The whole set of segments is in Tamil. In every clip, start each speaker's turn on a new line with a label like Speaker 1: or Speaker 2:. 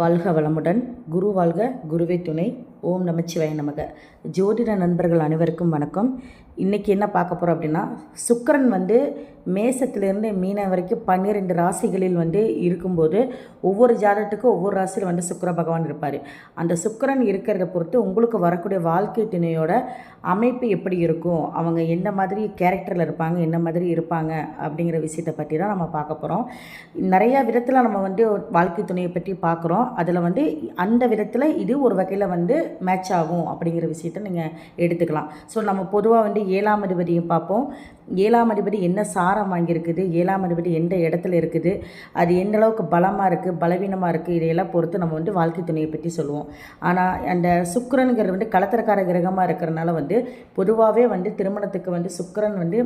Speaker 1: வாழ்க வளமுடன். குரு வாழ்க குருவே துணை. ஓம் நமச்சிவாய நமக. ஜோதிட நண்பர்கள் அனைவருக்கும் வணக்கம். இன்றைக்கி என்ன பார்க்க போகிறோம் அப்படின்னா சுக்கரன் வந்து மேசத்திலிருந்து மீன வரைக்கும் பன்னிரெண்டு ராசிகளில் வந்து இருக்கும்போது ஒவ்வொரு ஜாதகத்துக்கும் ஒவ்வொரு ராசியில் வந்து சுக்கர பகவான் இருப்பார். அந்த சுக்கரன் இருக்கிறத பொறுத்து உங்களுக்கு வரக்கூடிய வாழ்க்கை துணையோட அமைப்பு எப்படி இருக்கும்? அவங்க என்ன மாதிரி கேரக்டரில் இருப்பாங்க? என்ன மாதிரி இருப்பாங்க? அப்படிங்கிற விஷயத்தை பற்றி தான் நம்ம பார்க்க போகிறோம் நிறையா விதத்தில் நம்ம வந்து வாழ்க்கை துணையை பற்றி பார்க்குறோம். அதில் வந்து அந்த விதத்தில் இது ஒரு வகையில் வந்து மேட்ச் ஆகும் அப்படிங்கிற விஷயத்த நீங்கள் எடுத்துக்கலாம். ஸோ நம்ம பொதுவாக வந்து ஏழாம் அதிபதியும் பார்ப்போம். ஏழாம் அதிபதி என்ன சாரம் வாங்கியிருக்குது ஏழாம் அதிபதி எந்த இடத்துல இருக்குது அது எந்த அளவுக்கு பலமாக இருக்குது பலவீனமாக இருக்குது இதையெல்லாம் பொறுத்து நம்ம வந்து வாழ்க்கை துணையை பற்றி சொல்லுவோம். ஆனால் அந்த சுக்கரனுங்கிறது வந்து கலத்திரக்கார கிரகமாக இருக்கிறனால வந்து பொதுவாகவே வந்து திருமணத்துக்கு வந்து சுக்கரன் வந்து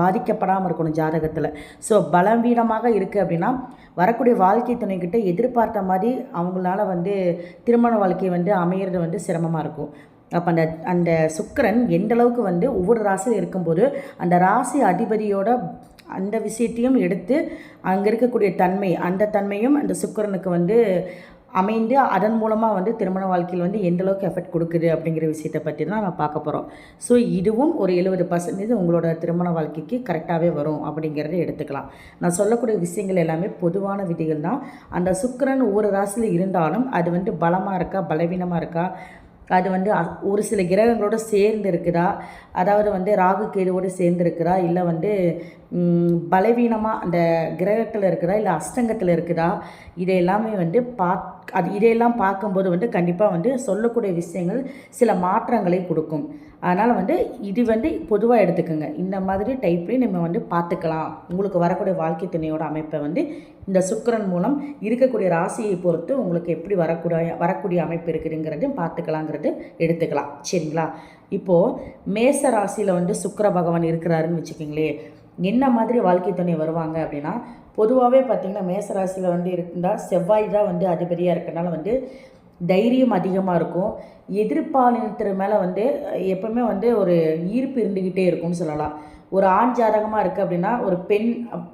Speaker 1: பாதிக்கப்படாமல் இருக்கணும் ஜாதகத்தில். ஸோ பலவீனமாக இருக்குது அப்படின்னா வரக்கூடிய வாழ்க்கை துணைக்கிட்ட எதிர்பார்த்த மாதிரி அவங்களால வந்து திருமண வாழ்க்கை வந்து அமையிறது வந்து சிரமமாக இருக்கும். அப்போ அந்த அந்த சுக்கிரன் எந்த அளவுக்கு வந்து ஒவ்வொரு ராசியில் இருக்கும்போது அந்த ராசி அதிபதியோட அந்த விஷயத்தையும் எடுத்து அங்கே இருக்கக்கூடிய தன்மை அந்த தன்மையும் அந்த சுக்கிரனுக்கு வந்து அமைந்து அதன் மூலமாக வந்து திருமண வாழ்க்கையில் வந்து எந்த அளவுக்கு எஃபெக்ட் கொடுக்குது அப்படிங்கிற விஷயத்தை பற்றி தான் நம்ம பார்க்க போகிறோம் ஸோ இதுவும் ஒரு எழுபது பர்சன்டேஜ் உங்களோட திருமண வாழ்க்கைக்கு கரெக்டாகவே வரும் அப்படிங்கிறத எடுத்துக்கலாம். நான் சொல்லக்கூடிய விஷயங்கள் எல்லாமே பொதுவான விதிகள் தான். அந்த சுக்கரன் ஒவ்வொரு ராசியில் இருந்தாலும் அது வந்து பலமாக இருக்கா பலவீனமாக இருக்கா அது வந்து ஒரு சில கிரகங்களோட சேர்ந்து இருக்குதா அதாவது வந்து ராகு கேதுவோடு சேர்ந்து இருக்குதா இல்லை வந்து பலவீனமாக அந்த கிரகத்தில் இருக்குதா? இல்லை அஷ்டங்கத்தில் இருக்குதா? இதை எல்லாமே வந்து பார்த்து அது இதையெல்லாம் பார்க்கும்போது வந்து கண்டிப்பாக வந்து சொல்லக்கூடிய விஷயங்கள் சில மாற்றங்களை கொடுக்கும். அதனால் வந்து இது வந்து பொதுவாக எடுத்துக்கோங்க. இந்த மாதிரி டைப்லேயும் நம்ம வந்து பார்த்துக்கலாம். உங்களுக்கு வரக்கூடிய வாழ்க்கை துணையோட அமைப்பை வந்து இந்த சுக்கரன் மூலம் இருக்கக்கூடிய ராசியை பொறுத்து உங்களுக்கு எப்படி வரக்கூடிய வரக்கூடிய அமைப்பு இருக்குதுங்கிறதையும் பார்த்துக்கலாங்கிறது எடுத்துக்கலாம். சரிங்களா? இப்போது மேச ராசியில் வந்து சுக்கர பகவான் இருக்கிறாருன்னு வச்சுக்கிங்களே என்ன மாதிரி வாழ்க்கை துணை வருவாங்க அப்படின்னா பொதுவாகவே பார்த்திங்கன்னா மேசராசியில் வந்து இருந்தால் செவ்வாய் தான் வந்து அதிபதியாக இருக்கனால வந்து தைரியம் அதிகமாக இருக்கும். எதிர்ப்பாலினத்தின் மேலே வந்து எப்பவுமே வந்து ஒரு ஈர்ப்பு இருந்துக்கிட்டே இருக்கும்னு சொல்லலாம். ஒரு ஆண் ஜாதகமாக இருக்குது அப்படின்னா ஒரு பெண்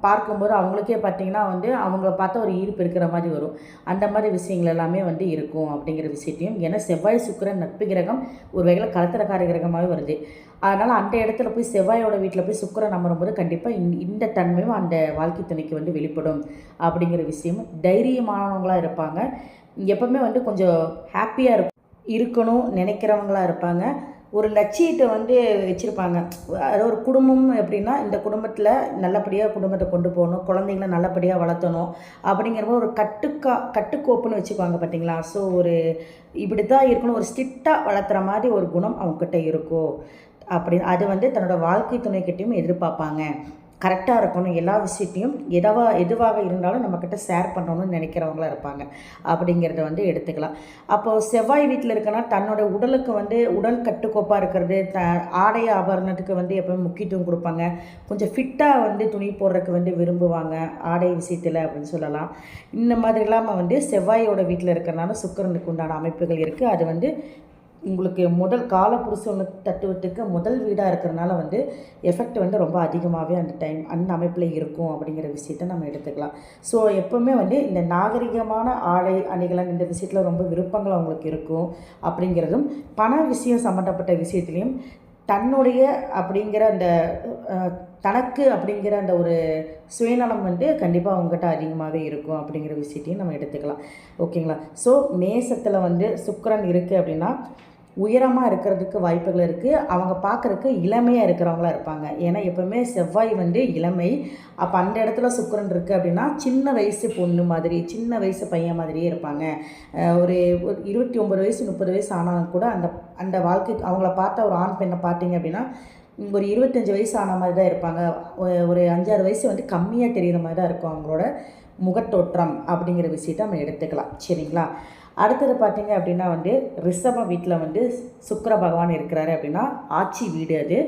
Speaker 1: பார்க்கும்போது அவங்களுக்கே பார்த்தீங்கன்னா வந்து அவங்கள பார்த்தா ஒரு ஈர்ப்பு இருக்கிற மாதிரி வரும். அந்த மாதிரி விஷயங்கள் எல்லாமே வந்து இருக்கும் அப்படிங்கிற விஷயத்தையும் ஏன்னா செவ்வாய் சுக்கிரன் நட்பு கிரகம் ஒரு வகையில் கலத்திரக்கார கிரகமாகவே வருது. அதனால் அந்த இடத்துல போய் செவ்வாயோட வீட்டில் போய் சுக்கரன் அமரும்போது கண்டிப்பாக இந் இந்த தன்மையும் அந்த வாழ்க்கை துணைக்கு வந்து வெளிப்படும் அப்படிங்கிற விஷயம் தைரியமானவங்களாக இருப்பாங்க. எப்போவுமே வந்து கொஞ்சம் ஹாப்பியாக இருக்கும் இருக்கணும் நினைக்கிறவங்களாக இருப்பாங்க. ஒரு லட்சியத்தை வந்து வச்சுருப்பாங்க. அதாவது ஒரு குடும்பம் எப்படின்னா இந்த குடும்பத்தில் நல்லபடியாக குடும்பத்தை கொண்டு போகணும் குழந்தைங்கள நல்லபடியாக வளர்த்தணும் அப்படிங்கிற ஒரு கட்டுக்கா கட்டுக்கோப்புன்னு வச்சுக்குவாங்க பார்த்தீங்களா ஸோ ஒரு இப்படி தான் இருக்கணும் ஒரு ஸ்ட்ரிக்டாக வளர்த்துற மாதிரி ஒரு குணம் அவங்கக்கிட்ட இருக்கும் அப்படி அது வந்து தன்னோட வாழ்க்கை துணைக்கிட்டையும் எதிர்பார்ப்பாங்க. கரெக்டாக இருக்கணும். எல்லா விஷயத்தையும் எதவா எதுவாக இருந்தாலும் நம்மக்கிட்ட ஷேர் பண்ணணும்னு நினைக்கிறவங்களா இருப்பாங்க. அப்படிங்கிறத வந்து எடுத்துக்கலாம். அப்போது செவ்வாய் வீட்டில் இருக்கனா தன்னோட உடலுக்கு வந்து உடல் கட்டுக்கோப்பாக இருக்கிறது த ஆடை ஆபரணத்துக்கு வந்து எப்பவுமே முக்கியத்துவம் கொடுப்பாங்க. கொஞ்சம் ஃபிட்டாக வந்து துணி போடுறதுக்கு வந்து விரும்புவாங்க. ஆடை விஷயத்தில் அப்படின்னு சொல்லலாம். இந்த மாதிரி இல்லாமல் வந்து செவ்வாயோட வீட்டில் இருக்கிறனால சுக்கரனுக்கு உண்டான அமைப்புகள் இருக்குது அது வந்து உங்களுக்கு முதல் காலப்புருஷ தத்துவத்துக்கு முதல் வீடாக இருக்கிறனால வந்து எஃபெக்ட் வந்து ரொம்ப அதிகமாகவே அந்த டைம் அந்த அமைப்பில் இருக்கும் அப்படிங்கிற விஷயத்த நம்ம எடுத்துக்கலாம். ஸோ எப்போவுமே வந்து இந்த நாகரிகமான ஆடை அணிகலன் இந்த விஷயத்தில் ரொம்ப விருப்பங்கள் அவங்களுக்கு இருக்கும் அப்படிங்கிறதும் பண விஷயம் சம்மந்தப்பட்ட விஷயத்துலையும் தன்னுடைய அப்படிங்கிற அந்த தனக்கு அப்படிங்கிற அந்த ஒரு சுயநலம் வந்து கண்டிப்பாக அவங்ககிட்ட அதிகமாகவே இருக்கும் அப்படிங்கிற விஷயத்தையும் நம்ம எடுத்துக்கலாம். ஓகேங்களா? ஸோ மேசத்தில் வந்து சுக்கரன் இருக்குது அப்படின்னா உயரமாக இருக்கிறதுக்கு வாய்ப்புகள் இருக்குது அவங்க பார்க்குறதுக்கு இளமையாக இருக்கிறவங்களா இருப்பாங்க. ஏன்னா எப்போவுமே செவ்வாய் வந்து இளமை. அப்போ அந்த இடத்துல சுக்கரன் இருக்குது அப்படின்னா சின்ன வயசு பொண்ணு மாதிரி சின்ன வயசு பையன் மாதிரியே இருப்பாங்க. ஒரு ஒரு இருபத்தி ஒம்பது வயசு முப்பது வயசு ஆனாலும் கூட அந்த அந்த வாழ்க்கை அவங்கள பார்த்தா ஒரு ஆண் பெண்ணை பார்த்தீங்க அப்படின்னா ஒரு இருபத்தஞ்சி வயசு ஆன மாதிரி தான் இருப்பாங்க. ஒரு அஞ்சாறு வயசு வந்து கம்மியாக தெரிகிற மாதிரி தான் இருக்கும் அவங்களோட முகத்தோற்றம் அப்படிங்கிற விஷயத்தை நம்ம எடுத்துக்கலாம். சரிங்களா? அடுத்தது பார்த்தீங்க அப்படின்னா வந்து ரிஷப வீட்டில் வந்து சுக்கர பகவான் இருக்கிறாரு அப்படின்னா ஆட்சி வீடு அது.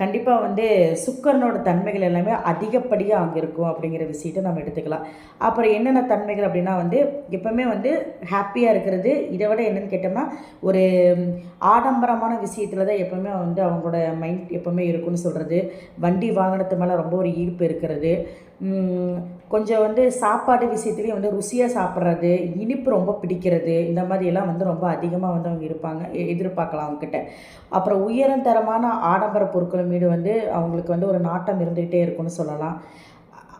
Speaker 1: கண்டிப்பாக வந்து சுக்கரனோட தன்மைகள் எல்லாமே அதிகப்படியாக அங்கே இருக்கும் அப்படிங்கிற விஷயத்தை நம்ம எடுத்துக்கலாம். அப்புறம் என்னென்ன தன்மைகள் அப்படின்னா வந்து எப்போவுமே வந்து ஹாப்பியாக இருக்கிறது. இதை விட என்னன்னு கேட்டோம்னா ஒரு ஆடம்பரமான விஷயத்தில் தான் எப்போவுமே வந்து அவங்களோட மைண்ட் எப்போவுமே இருக்குன்னு சொல்கிறது வண்டி வாகனத்து மேலே ரொம்ப ஒரு ஈர்ப்பு இருக்கிறது. கொஞ்சம் வந்து சாப்பாடு விஷயத்துலேயும் வந்து ருசியாக சாப்பிட்றது இனிப்பு ரொம்ப பிடிக்கிறது இந்த மாதிரியெல்லாம் வந்து ரொம்ப அதிகமாக வந்து அவங்க இருப்பாங்க எ- எதிர்பார்க்கலாம் அவங்கக்கிட்ட அப்புறம் உயரம் தரமான ஆடம்பர பொருட்கள் மீது வந்து அவங்களுக்கு வந்து ஒரு நாட்டம் இருந்துகிட்டே இருக்கும்னு சொல்லலாம்.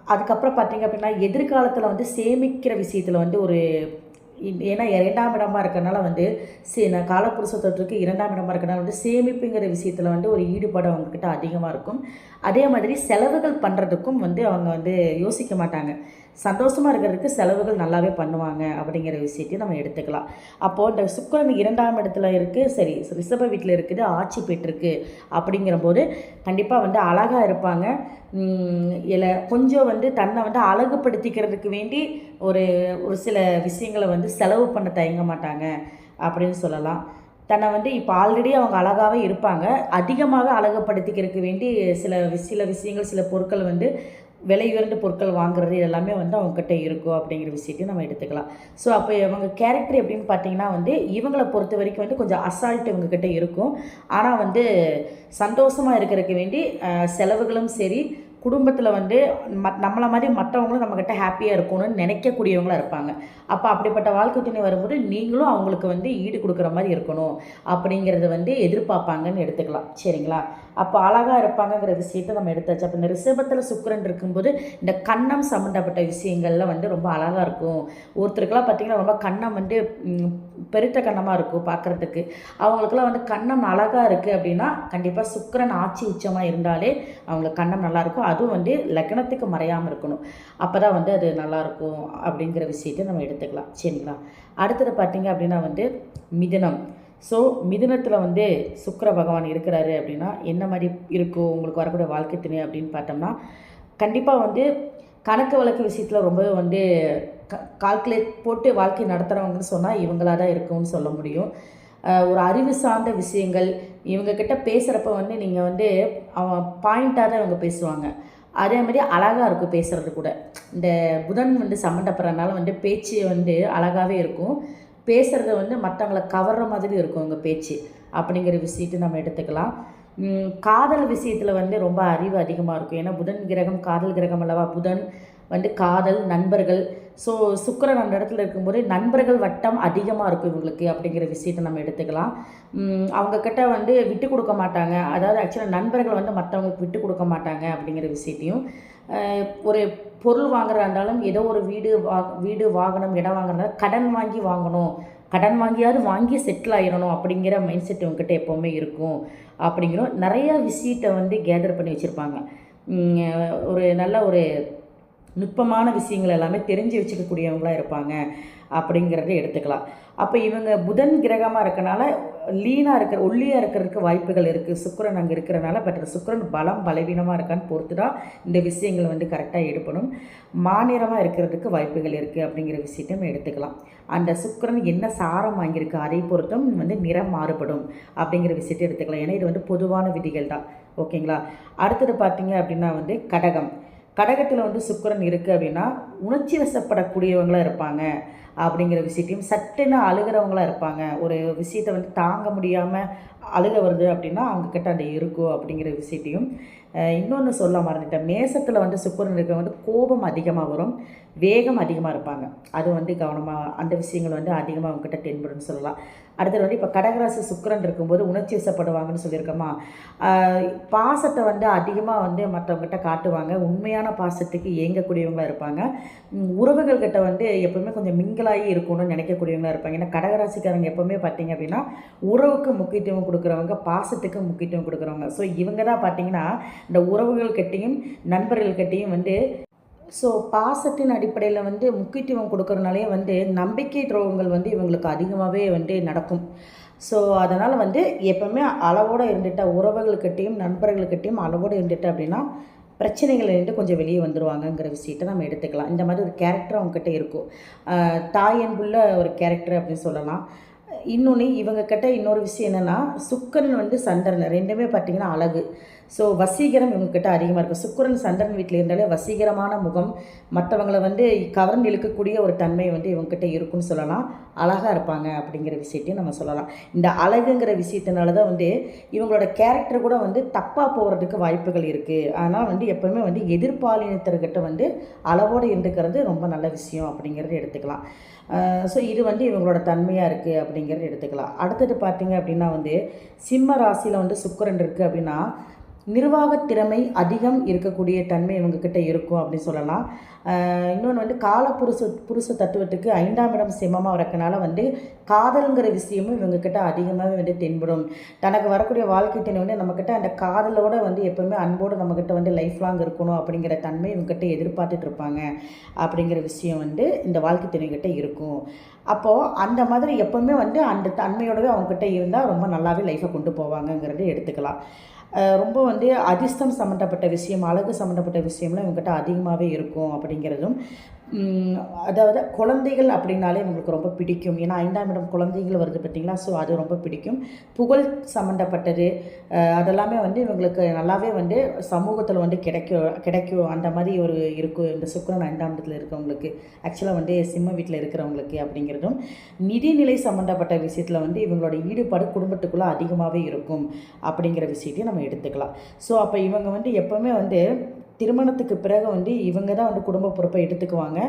Speaker 1: அதுக்கப்புறம் பார்த்தீங்க அப்படின்னா எதிர்காலத்தில் வந்து சேமிக்கிற விஷயத்தில் வந்து ஒரு ஏன்னா இரண்டாம் இடமாக இருக்கறனால வந்து சே நான் காலப்புருஷ தொற்றுக்கு இரண்டாம் இடமாக இருக்கிறனால வந்து சேமிப்புங்கிற விஷயத்தில் வந்து ஒரு ஈடுபாடு அவங்கக்கிட்ட அதிகமாக இருக்கும். அதே மாதிரி செலவுகள் பண்ணுறதுக்கும் வந்து அவங்க வந்து யோசிக்க மாட்டாங்க. சந்தோஷமாக இருக்கிறதுக்கு செலவுகள் நல்லாவே பண்ணுவாங்க அப்படிங்கிற விஷயத்தையும் நம்ம எடுத்துக்கலாம். அப்போது இந்த சுக்கரன் இரண்டாம் இடத்துல இருக்குது சரி ரிஷப வீட்டில் இருக்குது ஆட்சி பெற்றிருக்கு அப்படிங்கிற போது கண்டிப்பாக வந்து அழகாக இருப்பாங்க. இல்லை கொஞ்சம் வந்து தன்னை வந்து அழகுபடுத்திக்கிறதுக்கு வேண்டி ஒரு ஒரு சில விஷயங்களை வந்து செலவு பண்ண தயங்க மாட்டாங்க அப்படின்னு சொல்லலாம். தன்னை வந்து இப்போ ஆல்ரெடி அவங்க அழகாகவே இருப்பாங்க. அதிகமாக அழகுபடுத்திக்கிறதுக்கு வேண்டி சில சில விஷயங்கள் சில பொருட்கள் வந்து விலை உயர்ந்த பொருட்கள் வாங்குறது இதெல்லாமே வந்து அவங்கக்கிட்ட இருக்கும் அப்படிங்கிற விஷயத்தையும் நம்ம எடுத்துக்கலாம். ஸோ அப்போ இவங்க கேரக்டர் எப்படின்னு பார்த்தீங்கன்னா வந்து இவங்களை பொறுத்த வரைக்கும் வந்து கொஞ்சம் அசால்ட் இவங்கக்கிட்ட இருக்கும். ஆனால் வந்து சந்தோஷமாக இருக்கிறதுக்கு வேண்டி செலவுகளும் சரி குடும்பத்தில் வந்து ம நம்மளை மாதிரி மற்றவங்களும் நம்மக்கிட்ட ஹாப்பியாக இருக்கணும்னு நினைக்கக்கூடியவங்களா இருப்பாங்க. அப்போ அப்படிப்பட்ட வாழ்க்கை துணை வரும்போது நீங்களும் அவங்களுக்கு வந்து ஈடு கொடுக்குற மாதிரி இருக்கணும் அப்படிங்கிறத வந்து எதிர்பார்ப்பாங்கன்னு எடுத்துக்கலாம். சரிங்களா? அப்போ அழகாக இருப்பாங்கங்கிற விஷயத்தை நம்ம எடுத்தாச்சு. அப்போ இந்த ரிஷபத்தில் சுக்கரன் இருக்கும்போது இந்த கன்னம் சம்மந்தப்பட்ட விஷயங்கள்லாம் வந்து ரொம்ப அழகாக இருக்கும். ஒருத்தருக்கெல்லாம் பார்த்திங்கன்னா ரொம்ப கன்னம் வந்து பெருத்த கன்னமாக இருக்கும் பார்க்குறதுக்கு. அவங்களுக்குலாம் வந்து கன்னம் அழகாக இருக்குது அப்படின்னா கண்டிப்பாக சுக்கரன் ஆட்சி உச்சமாக இருந்தாலே அவங்களுக்கு கன்னம் நல்லாயிருக்கும் அதுவும் வந்து லக்னத்துக்கு மறையாமல் இருக்கணும். அப்போ தான் வந்து அது நல்லாயிருக்கும் அப்படிங்கிற விஷயத்தை நம்ம எடுத்துக்கலாம். சரிங்களா? அடுத்தது பார்த்திங்க அப்படின்னா வந்து மிதனம். ஸோ மிதுனத்தில் வந்து சுக்கர பகவான் இருக்கிறாரு அப்படின்னா என்ன மாதிரி இருக்கும்? உங்களுக்கு வரக்கூடிய வாழ்க்கை துணை அப்படின்னு பார்த்தோம்னா கண்டிப்பாக வந்து கணக்கு வழக்கு விஷயத்தில் ரொம்பவே வந்து க கால்குலேட் போட்டு வாழ்க்கை நடத்துகிறவங்கன்னு சொன்னால் இவங்களாக தான் இருக்கும்னு சொல்ல முடியும். ஒரு அறிவு சார்ந்த விஷயங்கள் இவங்கக்கிட்ட பேசுகிறப்ப வந்து நீங்கள் வந்து அவன் பாயிண்ட்டாக தான் இவங்க பேசுவாங்க. அதே மாதிரி அழகாக இருக்கும் பேசுகிறது கூட. இந்த புதன் வந்து சம்மந்தப்படுறதுனால வந்து பேச்சு வந்து அழகாகவே இருக்கும். பேசுகிறத வந்து மற்றவங்களை கவர்ற மாதிரி இருக்கும் உங்கள் பேச்சு. அப்படிங்கிற விஷயத்தை நம்ம எடுத்துக்கலாம். காதல் விஷயத்தில் வந்து ரொம்ப அறிவு அதிகமாக இருக்கும். ஏன்னா புதன் கிரகம் காதல் கிரகம் அல்லவா? புதன் வந்து காதல் நண்பர்கள். ஸோ சுக்கரன் அந்த இடத்துல இருக்கும்போது நண்பர்கள் வட்டம் அதிகமாக இருக்கும் இவங்களுக்கு அப்படிங்கிற விஷயத்தை நம்ம எடுத்துக்கலாம். அவங்கக்கிட்ட வந்து விட்டு கொடுக்க மாட்டாங்க. அதாவது ஆக்சுவலாக நண்பர்கள் வந்து மற்றவங்களுக்கு விட்டு கொடுக்க மாட்டாங்க அப்படிங்கிற விஷயத்தையும் ஒரு பொருள் வாங்குறதா இருந்தாலும் ஏதோ ஒரு வீடு வா வீடு வாகனம் இடம் வாங்குறதா கடன் வாங்கி வாங்கணும். கடன் வாங்கியாவது வாங்கி செட்டில் ஆயிடணும் அப்படிங்கிற மைண்ட் செட் இவங்ககிட்ட எப்போவுமே இருக்கும். அப்படிங்கிறோம் நிறையா விஷயத்தை வந்து கேதர் பண்ணி வச்சுருப்பாங்க. ஒரு நல்ல ஒரு நுட்பமான விஷயங்கள் எல்லாமே தெரிஞ்சு வச்சுக்கக்கூடியவங்களாக இருப்பாங்க அப்படிங்கிறத எடுத்துக்கலாம். அப்போ இவங்க புதன் கிரகமாக இருக்கனால லீனாக இருக்கிற ஒல்லியாக இருக்கிறதுக்கு வாய்ப்புகள் இருக்குது சுக்கரன் அங்கே இருக்கிறனால பட் சுக்கிரன் பலம் பலவீனமாக இருக்கான்னு பொறுத்து தான் இந்த விஷயங்கள் வந்து கரெக்டாக எடுப்பணும். மாநிறமாக இருக்கிறதுக்கு வாய்ப்புகள் இருக்குது அப்படிங்கிற விஷயத்தையும் எடுத்துக்கலாம். அந்த சுக்கரன் என்ன சாரம் வாங்கியிருக்கு அதை பொறுத்தும் வந்து நிறம் மாறுபடும் அப்படிங்கிற விஷயத்தை எடுத்துக்கலாம். ஏன்னா இது வந்து பொதுவான விதிகள் தான். ஓகேங்களா? அடுத்தது பார்த்தீங்க அப்படின்னா வந்து கடகம். கடகத்தில் வந்து சுக்கரன் இருக்குது அப்படின்னா உணர்ச்சி வசப்படக்கூடியவங்களாக இருப்பாங்க. அப்படிங்கிற விஷயத்தையும் சட்டுன்னு அழுகிறவங்களாக இருப்பாங்க. ஒரு விஷயத்தை வந்து தாங்க முடியாமல் அழுக வருது அப்படின்னா அவங்கக்கிட்ட அந்த இருக்கும் அப்படிங்கிற விஷயத்தையும் இன்னொன்று சொல்ல மறந்துட்டேன். மேசத்தில் வந்து சுக்கரன் இருக்க வந்து கோபம் அதிகமாக வரும். வேகம் அதிகமாக இருப்பாங்க. அது வந்து கவனமாக அந்த விஷயங்கள் வந்து அதிகமாக அவங்ககிட்ட தென்படும்னு சொல்லலாம். அடுத்தது வந்து இப்போ கடகராசி சுக்கரன் இருக்கும்போது உணர்ச்சி வசப்படுவாங்கன்னு சொல்லியிருக்கோமா? பாசத்தை வந்து அதிகமாக வந்து மற்றவங்ககிட்ட காட்டுவாங்க. உண்மையான பாசத்துக்கு ஏங்கக்கூடியவங்களா இருப்பாங்க. உறவுகள்கிட்ட வந்து எப்பவுமே கொஞ்சம் மிங்கிலாகி இருக்கணும்னு நினைக்கக்கூடியவங்களா இருப்பாங்க. ஏன்னா கடகராசிக்காரங்க எப்போவுமே பார்த்தீங்க அப்படின்னா உறவுக்கு முக்கியத்துவம் கொடுக்குறவங்க பாசத்துக்கு முக்கியத்துவம் கொடுக்குறவங்க. ஸோ இவங்க தான் பார்த்தீங்கன்னா இந்த உறவுகள்கிட்டையும் நண்பர்கள்கிட்டையும் வந்து ஸோ பாசத்தின் அடிப்படையில் வந்து முக்கியத்துவம் கொடுக்கறனாலே வந்து நம்பிக்கை துரோகங்கள் வந்து இவங்களுக்கு அதிகமாகவே வந்து நடக்கும். ஸோ அதனால் வந்து எப்போவுமே அளவோடு இருந்துட்டா உறவுகள்கிட்டையும் நண்பர்கள்கிட்டையும் அளவோடு இருந்துட்டு அப்படின்னா பிரச்சனைகள்லேருந்து கொஞ்சம் வெளியே வந்துடுவாங்கங்கிற விஷயத்தை நம்ம எடுத்துக்கலாம். இந்த மாதிரி ஒரு கேரக்டர் அவங்கக்கிட்ட இருக்கும். தாய் அன்புள்ள ஒரு கேரக்டர் அப்படின்னு சொல்லலாம். இன்னொன்று இவங்கக்கிட்ட இன்னொரு விஷயம் என்னென்னா சுக்கரன் வந்து சந்திரன். ரெண்டுமே பார்த்திங்கன்னா அழகு. ஸோ வசீகரம் இவங்கக்கிட்ட அதிகமாக இருக்கும். சுக்கரன் சந்திரன் வீட்டில் இருந்தாலே வசீகரமான முகம் மற்றவங்களை வந்து கவர்ந்து இழுக்கக்கூடிய ஒரு தன்மை வந்து இவங்ககிட்ட இருக்குன்னு சொல்லலாம். அழகாக இருப்பாங்க அப்படிங்கிற விஷயத்தையும் நம்ம சொல்லலாம். இந்த அழகுங்கிற விஷயத்தினால தான் வந்து இவங்களோட கேரக்டர் கூட வந்து தப்பாக போகிறதுக்கு வாய்ப்புகள் இருக்குது ஆனால் வந்து எப்போவுமே வந்து எதிர்பாலினத்தர்கிட்ட வந்து அளவோடு இருந்துக்கிறது ரொம்ப நல்ல விஷயம் அப்படிங்கிறது எடுத்துக்கலாம். ஸோ இது வந்து இவங்களோட தன்மையாக இருக்குது அப்படிங்கிறது எடுத்துக்கலாம். அடுத்தது பார்த்திங்க அப்படின்னா வந்து சிம்ம ராசியில் வந்து சுக்கிரன் இருக்குது அப்படின்னா நிர்வாகத் திறமை அதிகம் இருக்கக்கூடிய தன்மை இவங்கக்கிட்ட இருக்கும் அப்படின்னு சொல்லலாம். இன்னொன்று வந்து கால புருஷ புருஷ தத்துவத்துக்கு ஐந்தாம் இடம் சிம்மமாக இருக்கனால வந்து காதலுங்கிற விஷயமும் இவங்கக்கிட்ட அதிகமாகவே வந்து தென்படும். தனக்கு வரக்கூடிய வாழ்க்கை துணை வந்து நம்மக்கிட்ட அந்த காதலோட வந்து எப்போவுமே அன்போடு நம்மக்கிட்ட வந்து லைஃப் லாங் இருக்கணும் அப்படிங்கிற தன்மை இவங்ககிட்ட எதிர்பார்த்துட்டு இருப்பாங்க அப்படிங்கிற விஷயம் வந்து இந்த வாழ்க்கை துணைக்கிட்ட இருக்கும். அப்போது அந்த மாதிரி எப்போவுமே வந்து அந்த தன்மையோடவே அவங்கக்கிட்ட இருந்தால் ரொம்ப நல்லாவே லைஃப்பை கொண்டு போவாங்கங்கிறத எடுத்துக்கலாம். ரொம்ப வந்து அதிர்ஷ்டம் சம்மந்தப்பட்ட விஷயம் அழகு சம்மந்தப்பட்ட விஷயம்லாம் இவங்ககிட்ட அதிகமாகவே இருக்கும் அப்படிங்கிறதும் அதாவது குழந்தைகள் அப்படின்னாலே இவங்களுக்கு ரொம்ப பிடிக்கும். ஏன்னா ஐந்தாம் இடம் குழந்தைகள் வருது பார்த்திங்களா? ஸோ அது ரொம்ப பிடிக்கும். புகழ் சம்மந்தப்பட்டது அதெல்லாமே வந்து இவங்களுக்கு நல்லாவே வந்து சமூகத்தில் வந்து கிடைக்கும் கிடைக்கும். அந்த மாதிரி ஒரு இருக்கும் இந்த சுக்கிரன் ஐந்தாம் இடத்துல இருக்கவங்களுக்கு ஆக்சுவலாக வந்து சிம்ம வீட்டில் இருக்கிறவங்களுக்கு அப்படிங்கிறதும் நிதிநிலை சம்மந்தப்பட்ட விஷயத்தில் வந்து இவங்களோட ஈடுபாடு குடும்பத்துக்குள்ளே அதிகமாகவே இருக்கும் அப்படிங்கிற விஷயத்தையும் நம்ம எடுத்துக்கலாம். ஸோ அப்போ இவங்க வந்து எப்போவுமே வந்து திருமணத்துக்கு பிறகு வந்து இவங்க தான் வந்து குடும்ப பொறுப்பை எடுத்துக்குவாங்க.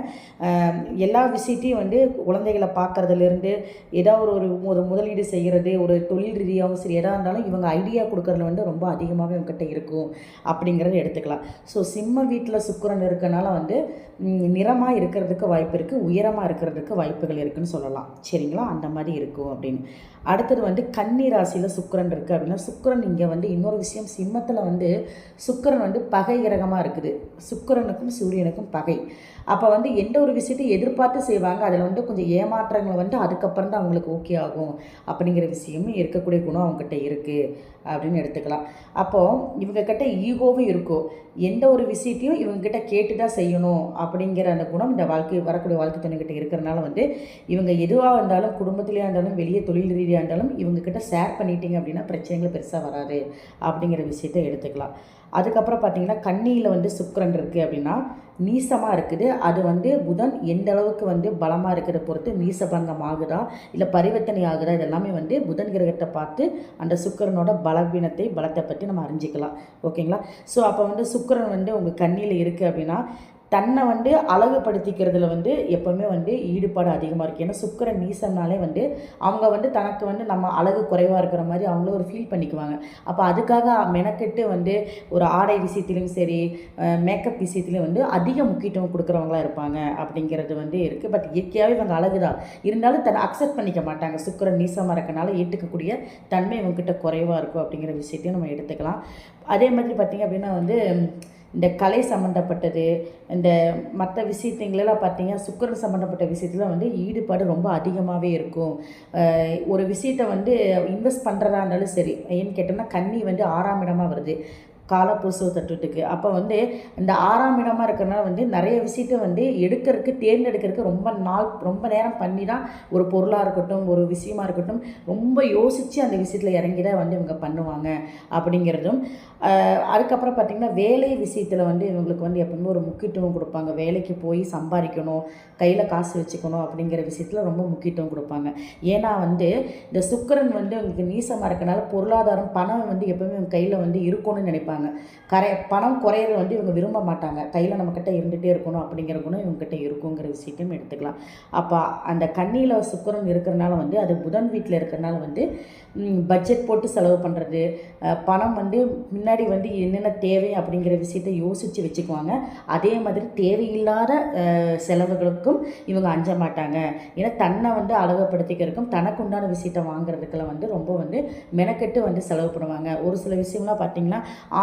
Speaker 1: எல்லா விஷயத்தையும் வந்து குழந்தைகளை பார்க்கறதுலேருந்து ஏதாவது ஒரு ஒரு முதலீடு செய்கிறது ஒரு தொழில் ரீதியாகவும் சரி எதாக இருந்தாலும் இவங்க ஐடியா கொடுக்குறதுல வந்து ரொம்ப அதிகமாகவே இவங்ககிட்ட இருக்கும் அப்படிங்கிறத எடுத்துக்கலாம். ஸோ சிம்ம வீட்டில் சுக்கிரன் இருக்கனால வந்து நிறமாக இருக்கிறதுக்கு வாய்ப்பு இருக்குது உயரமாக இருக்கிறதுக்கு வாய்ப்புகள் இருக்குன்னு சொல்லலாம். சரிங்களா? அந்த மாதிரி இருக்கும் அப்படின்னு. அடுத்தது வந்து கன்னி ராசியில் சுக்கிரன் இருக்குது அப்படின்னா சுக்கரன் இங்கே வந்து இன்னொரு விஷயம் சிம்மத்தில் வந்து சுக்கிரன் வந்து பகை கிரகமாக இருக்குது. சுக்கிரனுக்கும் சூரியனுக்கும் பகை. அப்போ வந்து எந்த ஒரு விஷயத்தையும் எதிர்பார்த்து செய்வாங்க அதில் வந்து கொஞ்சம் ஏமாற்றங்கள் வந்து அதுக்கப்புறம் தான் அவங்களுக்கு ஓகே ஆகும். அப்படிங்கிற விஷயமும் இருக்கக்கூடிய குணம் அவங்ககிட்ட இருக்குது அப்படின்னு எடுத்துக்கலாம். அப்போது இவங்கக்கிட்ட ஈகோவும் இருக்கும் எந்த ஒரு விஷயத்தையும் இவங்ககிட்ட கேட்டு தான் செய்யணும் அப்படிங்கிற அந்த குணம் இந்த வாழ்க்கை வரக்கூடிய வாழ்க்கை துணைக்கிட்ட இருக்கிறனால வந்து இவங்க எதுவாக இருந்தாலும் குடும்பத்திலேயே இருந்தாலும் வெளியே தொழில் ரீதியாக இருந்தாலும் இவங்கக்கிட்ட ஷேர் பண்ணிட்டீங்க அப்படின்னா பிரச்சனைகள் பெருசாக வராது. அப்படிங்கிற விஷயத்தை எடுத்துக்கலாம். அதுக்கப்புறம் பார்த்தீங்கன்னா கண்ணியில் வந்து சுக்கிரன் இருக்குது அப்படின்னா நீசமாக இருக்குது. அது வந்து புதன் எந்த அளவுக்கு வந்து பலமாக இருக்கிறத பொறுத்து நீசபங்கம் ஆகுதா இல்லை பரிவர்த்தனை ஆகுதா இதெல்லாமே வந்து புதன் கிரகத்தை பார்த்து அந்த சுக்கிரனோட பலவீனத்தை பலத்தை பற்றி நம்ம அறிஞ்சிக்கலாம். ஓகேங்களா? ஸோ அப்போ வந்து சுக்கிரன் வந்து உங்கள் கண்ணியில் இருக்குது அப்படின்னா தன்னை வந்து அழகுபடுத்திக்கிறதுல வந்து எப்போவுமே வந்து ஈடுபாடு அதிகமாக இருக்குது ஏன்னா சுக்கிரன் நீசம்னாலே வந்து அவங்க வந்து தனக்கு வந்து நம்ம அழகு குறைவாக இருக்கிற மாதிரி அவங்களும் ஒரு ஃபீல் பண்ணிக்குவாங்க. அப்போ அதுக்காக மெனக்கெட்டு வந்து ஒரு ஆடை விஷயத்துலையும் சரி மேக்கப் விஷயத்துலையும் வந்து அதிக முக்கியத்துவம் கொடுக்குறவங்களா இருப்பாங்க அப்படிங்கிறது வந்து இருக்குது பட் இயற்கையாகவே இவங்க அழகு தான் இருந்தாலும் தன்னை அக்செப்ட் பண்ணிக்க மாட்டாங்க. சுக்கரன் நீசமாக இருக்கனால ஏற்றுக்கக்கூடிய தன்மை இவங்ககிட்ட குறைவாக இருக்கும் அப்படிங்கிற விஷயத்தையும் நம்ம எடுத்துக்கலாம். அதே மாதிரி பார்த்திங்க அப்படின்னா வந்து இந்த கலை சம்மந்தப்பட்டது இந்த மற்ற விஷயத்துங்களெல்லாம் பார்த்தீங்கன்னா சுக்கரன் சம்மந்தப்பட்ட விஷயத்துல வந்து ஈடுபாடு ரொம்ப அதிகமாகவே இருக்கும். ஒரு விஷயத்தை வந்து இன்வெஸ்ட் பண்ணுறதா இருந்தாலும் சரி ஏன்னு கேட்டோம்னா கன்னி வந்து ஆறாம் இடமாக வருது. காலப்பூசு தட்டுட்டுக்கு அப்போ வந்து இந்த ஆறாம் இடமாக இருக்கிறனால வந்து நிறைய விஷயத்த வந்து எடுக்கிறதுக்கு தேர்ந்தெடுக்கிறதுக்கு ரொம்ப நாள் ரொம்ப நேரம் பண்ணி தான் ஒரு பொருளாக இருக்கட்டும் ஒரு விஷயமா இருக்கட்டும் ரொம்ப யோசித்து அந்த விஷயத்தில் இறங்கி தான் வந்து இவங்க பண்ணுவாங்க அப்படிங்கிறதும். அதுக்கப்புறம் பார்த்திங்கன்னா வேலை விஷயத்தில் வந்து இவங்களுக்கு வந்து எப்பவுமே ஒரு முக்கியத்துவம் கொடுப்பாங்க. வேலைக்கு போய் சம்பாதிக்கணும் கையில் காசு வச்சுக்கணும் அப்படிங்கிற விஷயத்தில் ரொம்ப முக்கியத்துவம் கொடுப்பாங்க. ஏன்னா வந்து இந்த சுக்கரன் வந்து உங்களுக்கு நீசமாக இருக்கனால பொருளாதாரம் பணம் வந்து எப்பவுமே கையில் வந்து இருக்கணும்னு நினைப்பாங்க. கரை பணம் குறையிறது வந்து இவங்க விரும்ப மாட்டாங்க. கையில் நம்மக்கிட்ட இருந்துகிட்டே இருக்கணும் அப்படிங்கிற குணம் இவங்ககிட்ட இருக்குங்கிற விஷயத்தையும் எடுத்துக்கலாம். அப்போ அந்த கண்ணியில் சுக்கிரன் இருக்கிறனால வந்து அது புதன் வீட்டில் இருக்கிறனால வந்து பட்ஜெட் போட்டு செலவு பண்ணுறது பணம் வந்து முன்னாடி வந்து என்னென்ன தேவை அப்படிங்கிற விஷயத்தை யோசித்து வச்சுக்குவாங்க. அதே மாதிரி தேவையில்லாத செலவுகளுக்கும் இவங்க அஞ்ச மாட்டாங்க. ஏன்னா தன்னை வந்து அழகுப்படுத்திக்கிறதுக்கும் தனக்கு உண்டான விஷயத்தை வாங்குறதுக்கெல்லாம் வந்து ரொம்ப வந்து மெனக்கெட்டு வந்து செலவு பண்ணுவாங்க. ஒரு சில விஷயம்லாம் பார்த்தீங்கன்னா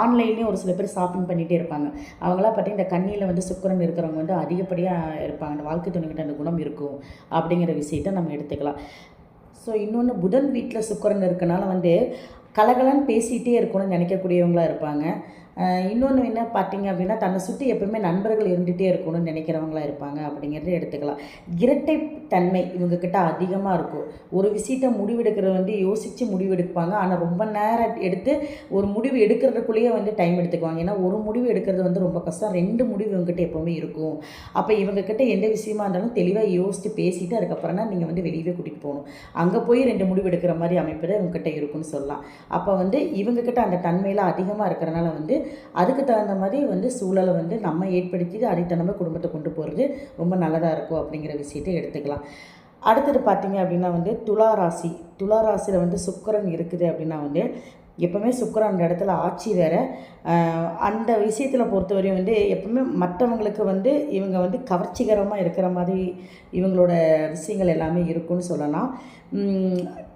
Speaker 1: ஆன்லைன்லேயும் ஒரு சில பேர் ஷாப்பிங் பண்ணிகிட்டே இருப்பாங்க. அவங்களாம் பார்த்தீங்கன்னா இந்த கண்ணியில் வந்து சுக்கரன் இருக்கிறவங்க வந்து அதிகப்படியாக இருப்பாங்க. அந்த வாழ்க்கை துணைக்கிட்ட அந்த குணம் இருக்கும் அப்படிங்கிற விஷயத்தை நம்ம எடுத்துக்கலாம். ஸோ இன்னொன்று புதன் வீட்டில் சுக்கரன் இருக்கனால வந்து கலகலன்னு பேசிகிட்டே இருக்கணும்னு நினைக்கக்கூடியவங்களாக இருப்பாங்க. இன்னொன்று என்ன பார்த்தீங்க அப்படின்னா தன்னை சுற்றி எப்பவுமே நண்பர்கள் இருந்துகிட்டே இருக்கணும்னு நினைக்கிறவங்களா இருப்பாங்க. அப்படிங்கிறத எடுத்துக்கலாம். இரட்டை தன்மை இவங்கக்கிட்ட அதிகமாக இருக்கும். ஒரு விஷயத்தை முடிவெடுக்கிறது வந்து யோசித்து முடிவெடுப்பாங்க. ஆனால் ரொம்ப நேரம் எடுத்து ஒரு முடிவு எடுக்கிறதுக்குள்ளேயே வந்து டைம் எடுத்துக்குவாங்க. ஏன்னா ஒரு முடிவு எடுக்கிறது வந்து ரொம்ப கஷ்டம். ரெண்டு முடிவு இவங்ககிட்ட எப்போவுமே இருக்கும். அப்போ இவங்கக்கிட்ட எந்த விஷயமா இருந்தாலும் தெளிவாக யோசித்து பேசிட்டு அதுக்கப்புறம் தான் நீங்கள் வந்து வெளியவே கூட்டிகிட்டு போகணும். அங்கே போய் ரெண்டு முடிவு எடுக்கிற மாதிரி அமைப்பு தான் இவங்ககிட்ட இருக்குன்னு சொல்லலாம். அப்போ வந்து இவங்கக்கிட்ட அந்த தன்மையில் அதிகமாக இருக்கிறனால வந்து அதுக்கு தகுந்த மாதிரி வந்து சூழலை வந்து நம்ம ஏற்படுத்தி அடித்தனமாக குடும்பத்தை கொண்டு போகிறது ரொம்ப நல்லதாக இருக்கும் அப்படிங்கிற விஷயத்தை எடுத்துக்கலாம். அடுத்தது பார்த்தீங்க அப்படின்னா வந்து துலா ராசி. துலா ராசியில் வந்து சுக்கரன் இருக்குது அப்படின்னா வந்து எப்போவுமே சுக்கிரன் அந்த இடத்துல ஆட்சி வேறு. அந்த விஷயத்தில் பொறுத்தவரையும் வந்து எப்பவுமே மற்றவங்களுக்கு வந்து இவங்க வந்து கவர்ச்சிகரமாக இருக்கிற மாதிரி இவங்களோட விஷயங்கள் எல்லாமே இருக்குன்னு சொல்லலாம்.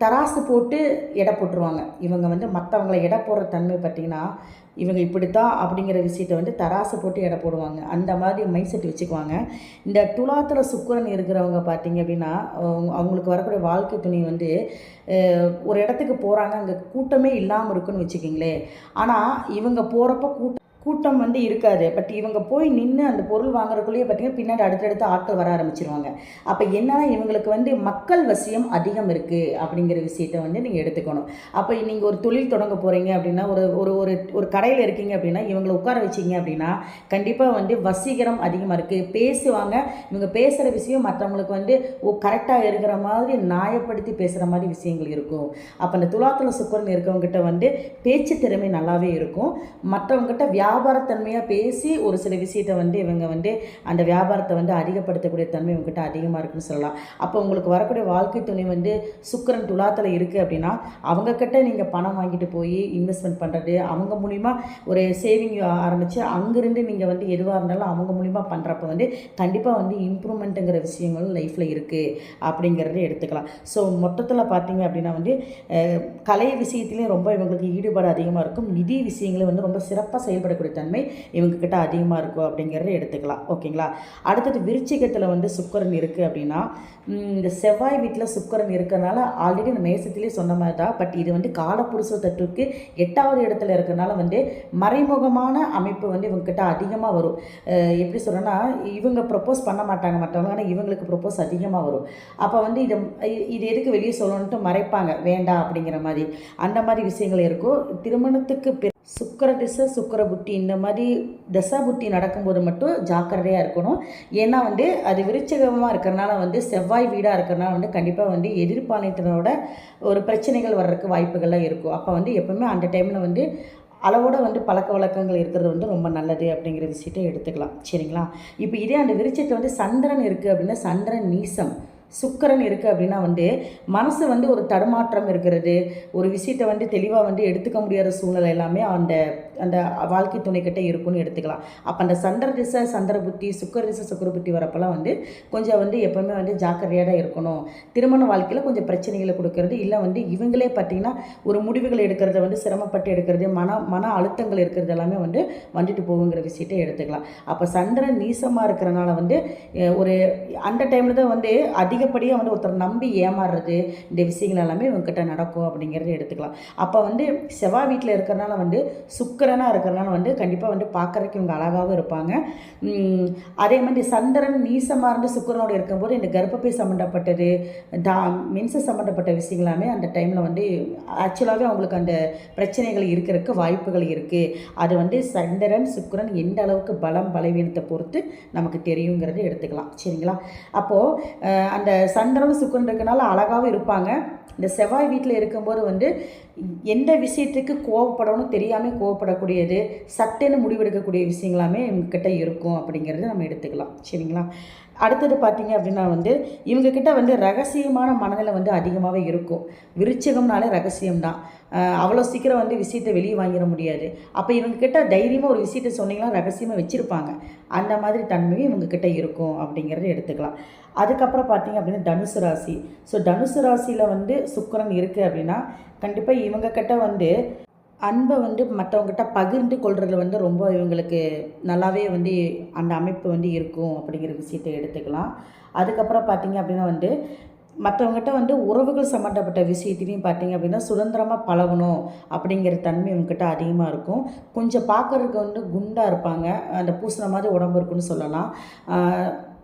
Speaker 1: தராசு போட்டு எடை போட்டுருவாங்க. இவங்க வந்து மற்றவங்கள எடை போடுற தன்மை பார்த்திங்கன்னா இவங்க இப்படித்தான் அப்படிங்கிற விஷயத்தை வந்து தராசு போட்டு எடை போடுவாங்க. அந்த மாதிரி மைண்ட் செட் வச்சுக்குவாங்க. இந்த துலாத்தில் சுக்கரன் இருக்கிறவங்க பார்த்தீங்க அப்படின்னா அவங்க- அவங்களுக்கு வரக்கூடிய வாழ்க்கை துணி வந்து ஒரு இடத்துக்கு போகிறாங்க அங்கே கூட்டமே இல்லாமல் இருக்குன்னு வச்சுக்கிங்களேன் ஆனால் இவங்க போகிறப்ப கூட்டம் கூட்டம் வந்து இருக்காது. பட் இவங்க போய் நின்று அந்த பொருள் வாங்குறதுக்குள்ளேயே பார்த்தீங்கன்னா பின்னாடி அடுத்தடுத்து ஆட்கள் வர ஆரம்பிச்சிருவாங்க. அப்போ என்னன்னா இவங்களுக்கு வந்து மக்கள் வசியம் அதிகம் இருக்குது அப்படிங்கிற விஷயத்த வந்து நீங்கள் எடுத்துக்கணும். அப்போ நீங்கள் ஒரு தொழில் தொடங்க போகிறீங்க அப்படின்னா ஒரு ஒரு ஒரு ஒரு கடையில் இருக்கீங்க அப்படின்னா இவங்களை உட்கார வச்சீங்க அப்படின்னா கண்டிப்பாக வந்து வசீகரம் அதிகமாக இருக்குது பேசுவாங்க. இவங்க பேசுகிற விஷயம் மற்றவங்களுக்கு வந்து ஓ கரெக்டாக இருக்கிற மாதிரி நியாயப்படுத்தி பேசுகிற மாதிரி விஷயங்கள் இருக்கும். அப்போ அந்த துலாத்துல சுக்கரன் இருக்கவங்ககிட்ட வந்து பேச்சு திறமை நல்லாவே இருக்கும். மற்றவங்ககிட்ட வியாபாரத்தன்மையாக பேசி ஒரு சில விஷயத்தை வந்து இவங்க வந்து அந்த வியாபாரத்தை வந்து அதிகப்படுத்தக்கூடிய தன்மை இவங்ககிட்ட அதிகமாக இருக்குன்னு சொல்லலாம். அப்போ உங்களுக்கு வரக்கூடிய வாழ்க்கை துணை வந்து சுக்கரன் துலாத்தில் இருக்குது அப்படின்னா அவங்கக்கிட்ட நீங்கள் பணம் வாங்கிட்டு போய் இன்வெஸ்ட்மெண்ட் பண்ணுறது அவங்க மூலிமா ஒரு சேவிங் ஆரம்பித்து அங்கேருந்து நீங்கள் வந்து எதுவாக இருந்தாலும் அவங்க மூலிமா பண்ணுறப்ப வந்து கண்டிப்பாக வந்து இம்ப்ரூவ்மெண்ட்டுங்கிற விஷயங்கள் லைஃப்பில் இருக்குது அப்படிங்கிறத எடுத்துக்கலாம். ஸோ மொத்தத்தில் பார்த்தீங்க அப்படின்னா வந்து கலை விஷயத்துலேயும் ரொம்ப இவங்களுக்கு ஈடுபாடு அதிகமாக இருக்கும். நிதி விஷயங்களும் வந்து ரொம்ப சிறப்பாக செயல்படக்கூடிய தன்மை இவங்கக்கிட்ட அதிகமாக இருக்கும் அப்படிங்கிறத எடுத்துக்கலாம் ஓகேங்களா? அடுத்தது விருச்சிகத்தில் வந்து சுக்கரன் இருக்குது அப்படின்னா இந்த செவ்வாய் வீட்டில் சுக்கரன் இருக்கிறனால ஆல்ரெடி இந்த மேசத்திலே சொன்ன மாதிரி தான் பட் இது வந்து காலப்புருஷ தட்டுக்கு எட்டாவது இடத்துல இருக்கிறனால வந்து மறைமுகமான அமைப்பு வந்து இவங்ககிட்ட அதிகமாக வரும். எப்படி சொல்கிறேன்னா இவங்க ப்ரப்போஸ் பண்ண மாட்டாங்க மற்றவங்க ஆனால் இவங்களுக்கு ப்ரப்போஸ் அதிகமாக வரும். அப்போ வந்து இதை இது எதுக்கு வெளியே சொல்லணுன்ட்டு மறைப்பாங்க வேண்டாம் அப்படிங்கிற மாதிரி. அந்த மாதிரி விஷயங்கள் இருக்கும். திருமணத்துக்கு சுக்கர திசை சுக்கர புத்தி இந்த மாதிரி தசா புத்தி நடக்கும்போது மட்டும் ஜாக்கிரதையாக இருக்கணும். ஏன்னா வந்து அது விருச்சகமாக இருக்கிறனால வந்து செவ்வாய் வீடாக இருக்கிறனால வந்து கண்டிப்பாக வந்து எதிர்பாலினத்தினோட ஒரு பிரச்சனைகள் வர்றதுக்கு வாய்ப்புகள்லாம் இருக்கும். அப்போ வந்து எப்போவுமே அந்த டைமில் வந்து அளவோட வந்து பழக்க வழக்கங்கள் இருக்கிறது வந்து ரொம்ப நல்லது அப்படிங்கிற விஷயத்தை எடுத்துக்கலாம். சரிங்களா? இப்போ இதே அந்த விருச்சத்தில் வந்து சந்திரன் இருக்குது அப்படின்னா சந்திரன் நீசம். சுக்கரன் இருக்குது அப்படின்னா வந்து மனசு வந்து ஒரு தடுமாற்றம் இருக்கிறது. ஒரு விஷயத்தை வந்து தெளிவாக வந்து எடுத்துக்க முடியாத சூழ்நிலை எல்லாமே அந்த அந்த வாழ்க்கை துணைக்கிட்ட இருக்கும்னு எடுத்துக்கலாம். அப்போ அந்த சந்திர திசை சந்திர புத்தி சுக்கர திசை சுக்கர புத்தி வரப்பெல்லாம் வந்து கொஞ்சம் வந்து எப்போவுமே வந்து ஜாக்கிரதையாக தான் இருக்கணும். திருமண வாழ்க்கையில் கொஞ்சம் பிரச்சனைகளை கொடுக்கறது இல்லை வந்து இவங்களே பார்த்தீங்கன்னா ஒரு முடிவுகள் எடுக்கிறத வந்து சிரமப்பட்டு எடுக்கிறது மன மன அழுத்தங்கள் இருக்கிறது எல்லாமே வந்து வந்துட்டு போகுங்கிற விஷயத்தை எடுத்துக்கலாம். அப்போ சந்திரன் நீசமாக இருக்கிறனால வந்து ஒரு அந்த டைமில் தான் வந்து அதிகப்படியாக வந்து ஒருத்தர் நம்பி ஏமாறுறது இந்த விஷயங்கள் எல்லாமே இவங்ககிட்ட நடக்கும் அப்படிங்கிறத எடுத்துக்கலாம். அப்போ வந்து செவ்வாய் வீட்டில் இருக்கிறனால வந்து சுக்கரனாக இருக்கிறனால வந்து கண்டிப்பாக வந்து பார்க்கறதுக்கு இவங்க அழகாகவும் இருப்பாங்க. அதே மாதிரி சந்திரன் நீசமாக இருந்து சுக்கரனோடு இருக்கும்போது இந்த கர்ப்பப்பை சம்மந்தப்பட்டது தா மென்சஸ் சம்மந்தப்பட்ட விஷயங்களாமே அந்த டைமில் வந்து ஆக்சுவலாகவே அவங்களுக்கு அந்த பிரச்சனைகள் இருக்கிறதுக்கு வாய்ப்புகள் இருக்குது அது வந்து சந்திரன் சுக்கரன் எந்த அளவுக்கு பலம் பலவீனத்தை பொறுத்து நமக்கு தெரியுங்கிறது எடுத்துக்கலாம். சரிங்களா? அப்போது அந்த சந்திரன் சுக்கரன் இருக்கனால அழகாகவும் இருப்பாங்க. இந்த செவ்வாய் வீட்டில் இருக்கும்போது வந்து எந்த விஷயத்துக்கு கோவப்படணும் தெரியாமல் கோவப்படக்கூடியது சட்டென்னு முடிவெடுக்கக்கூடிய விஷயங்களாமே கிட்ட இருக்கும் அப்படிங்கிறத நம்ம எடுத்துக்கலாம். சரிங்களா? அடுத்தது பார்த்தீங்க அப்படின்னா வந்து இவங்கக்கிட்ட வந்து ரகசியமான மனநிலை வந்து அதிகமாகவே இருக்கும். விருச்சகம்னாலே ரகசியம் தான் அவ்வளோ சீக்கிரம் வந்து விஷயத்தை வெளியே வாங்கிட முடியாது. அப்போ இவங்கக்கிட்ட தைரியமாக ஒரு விஷயத்தை சொன்னீங்கன்னா ரகசியமாக வச்சுருப்பாங்க. அந்த மாதிரி தன்மையும் இவங்கக்கிட்ட இருக்கும் அப்படிங்கிறத எடுத்துக்கலாம். அதுக்கப்புறம் பார்த்தீங்க அப்படின்னா தனுசு ராசி. ஸோ தனுசு ராசியில் வந்து சுக்கரன் இருக்குது அப்படின்னா கண்டிப்பாக இவங்கக்கிட்ட வந்து அன்பை வந்து மற்றவங்ககிட்ட பகிர்ந்து கொள்றதுல வந்து ரொம்ப இவங்களுக்கு நல்லாவே வந்து அந்த அமைப்பு வந்து இருக்கும் அப்படிங்கிற விஷயத்தை எடுத்துக்கலாம். அதுக்கப்புறம் பார்த்தீங்க அப்படின்னா வந்து மற்றவங்ககிட்ட வந்து உறவுகள் சம்மந்தப்பட்ட விஷயத்துலையும் பார்த்தீங்க அப்படின்னா சுதந்திரமாக பழகணும் அப்படிங்கிற தன்மை இவங்ககிட்ட அதிகமாக இருக்கும். கொஞ்சம் பார்க்குறதுக்கு வந்து குண்டாக இருப்பாங்க. அந்த பூசின மாதிரி உடம்பு இருக்குன்னு சொல்லலாம்.